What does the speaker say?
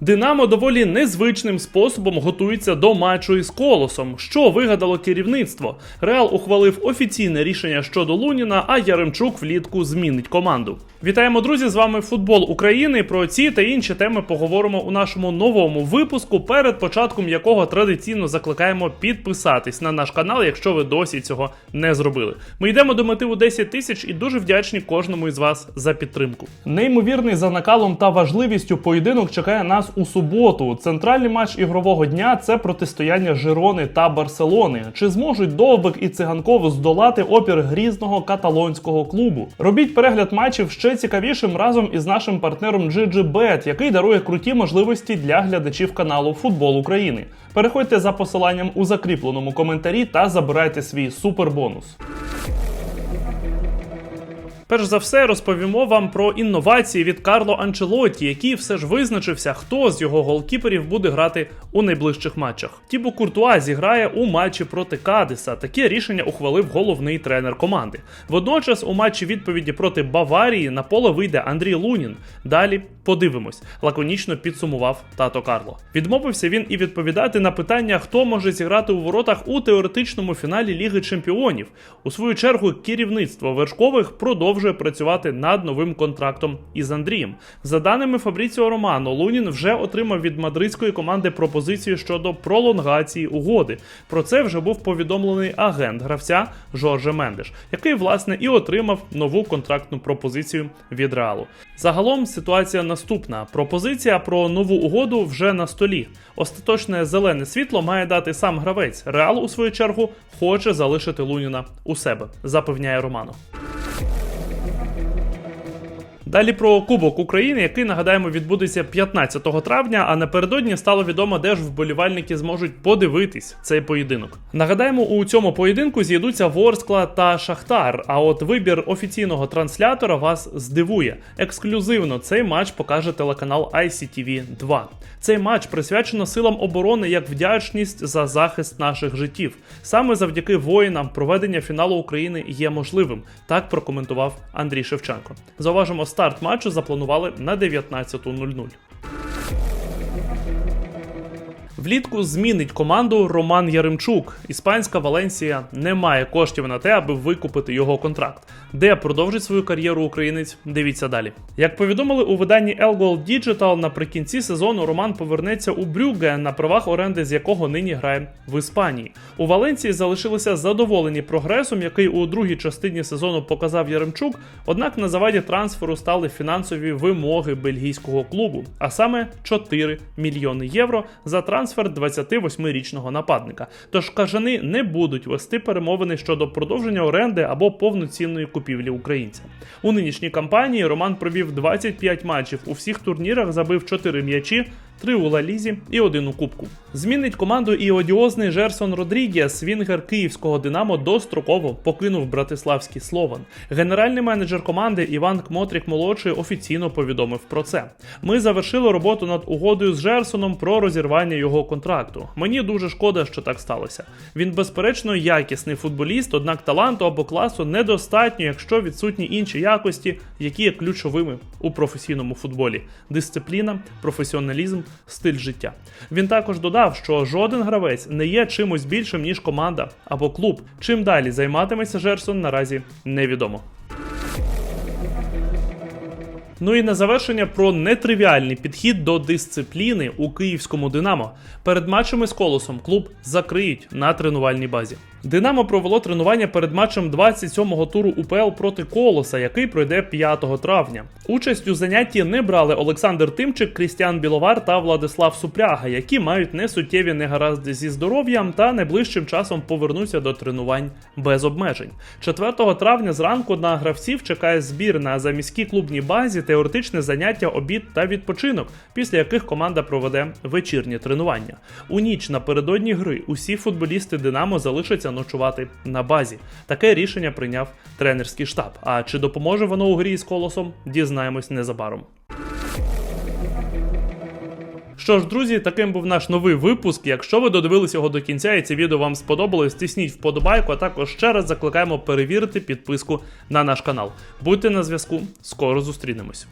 Динамо доволі незвичним способом готується до матчу із колосом. Що вигадало керівництво? Реал ухвалив офіційне рішення щодо Луніна, а Яремчук влітку змінить команду. Вітаємо, друзі! З вами футбол України. Про ці та інші теми поговоримо у нашому новому випуску, перед початком якого традиційно закликаємо підписатись на наш канал, якщо ви досі цього не зробили. Ми йдемо до мети у 10 тисяч і дуже вдячні кожному із вас за підтримку. Неймовірний за накалом та важливістю поєдинок чекає нас у суботу. Центральний матч ігрового дня це протистояння Жирони та Барселони. Чи зможуть Довбик і Циганков здолати опір грізного каталонського клубу? Робіть перегляд матчів ще цікавішим разом із нашим партнером GGBet, який дарує круті можливості для глядачів каналу Футбол України. Переходьте за посиланням у закріпленому коментарі та забирайте свій супербонус. Перш за все розповімо вам про інновації від Карло Анчелотті, який все ж визначився, хто з його голкіперів буде грати у найближчих матчах. Тібо Куртуа зіграє у матчі проти Кадиса. Таке рішення ухвалив головний тренер команди. Водночас, у матчі відповіді проти Баварії на поле вийде Андрій Лунін. Далі подивимось, лаконічно підсумував тато Карло. Відмовився він і відповідати на питання, хто може зіграти у воротах у теоретичному фіналі Ліги Чемпіонів. У свою чергу керівництво вершкових продовжує працювати над новим контрактом із Андрієм. За даними Фабріціо Романо, Лунін вже отримав від мадридської команди пропозицію щодо пролонгації угоди. Про це вже був повідомлений агент гравця Жорже Мендеш, який власне і отримав нову контрактну пропозицію від Реалу. Загалом ситуація наступна: пропозиція про нову угоду вже на столі. Остаточне зелене світло має дати сам гравець. Реал, у свою чергу, хоче залишити Луніна у себе, запевняє Романо. Далі про Кубок України, який нагадаємо відбудеться 15 травня. А напередодні стало відомо, де ж вболівальники зможуть подивитись цей поєдинок. Нагадаємо, у цьому поєдинку з'їдуться Ворскла та Шахтар. А от вибір офіційного транслятора вас здивує. Ексклюзивно цей матч покаже телеканал ICTV 2. Цей матч присвячено силам оборони як вдячність за захист наших життів. Саме завдяки воїнам проведення фіналу України є можливим. Так прокоментував Андрій Шевченко. Зауважимо, старт матчу запланували на 19.00. Влітку змінить команду Роман Яремчук. Іспанська Валенсія не має коштів на те, аби викупити його контракт. Де продовжить свою кар'єру українець? Дивіться далі. Як повідомили у виданні El Gold Digital, наприкінці сезону Роман повернеться у Брюгге на правах оренди, з якого нині грає в Іспанії. У Валенції залишилися задоволені прогресом, який у другій частині сезону показав Яремчук. Однак на заваді трансферу стали фінансові вимоги бельгійського клубу, а саме 4 мільйони євро за трансфер 28-річного нападника. Тож кажани не будуть вести перемовини щодо продовження оренди або повноцінної купівлі українця. У нинішній кампанії Роман провів 25 матчів у всіх турнірах, забив 4 м'ячі. Три у Ла-Лізі і один у Кубку. Змінить команду і одіозний Жерсон Родрігєс, Вінгер київського Динамо достроково покинув братиславський Слован. Генеральний менеджер команди Іван Кмотрік молодший офіційно повідомив про це. Ми завершили роботу над угодою з Жерсоном про розірвання його контракту. Мені дуже шкода, що так сталося. Він, безперечно, якісний футболіст, однак таланту або класу недостатньо, якщо відсутні інші якості, які є ключовими у професійному футболі: дисципліна, професіоналізм стиль життя. Він також додав, що жоден гравець не є чимось більшим ніж команда або клуб. Чим далі займатиметься Жерсон, наразі невідомо. Ну і на завершення про нетривіальний підхід до дисципліни у київському Динамо. Перед матчами з колосом клуб закриють на тренувальній базі. Динамо провело тренування перед матчем 27-го туру УПЛ проти Колоса, який пройде 5 травня. Участь у занятті не брали Олександр Тимчик, Крістіан Біловар та Владислав Супряга, які мають несуттєві негаразди зі здоров'ям та найближчим часом повернуться до тренувань без обмежень. 4 травня зранку на гравців чекає збір на заміській клубній базі, теоретичне заняття, обід та відпочинок, після яких команда проведе вечірні тренування. У ніч напередодні гри усі футболісти Динамо залишаться ночувати на базі. Таке рішення прийняв тренерський штаб. А чи допоможе воно у грі з колосом? Дізнаємось незабаром. Що ж, друзі, таким був наш новий випуск. Якщо ви додивились його до кінця і це відео вам сподобалось, тисніть вподобайку, а також ще раз закликаємо перевірити підписку на наш канал. Будьте на зв'язку, скоро зустрінемось.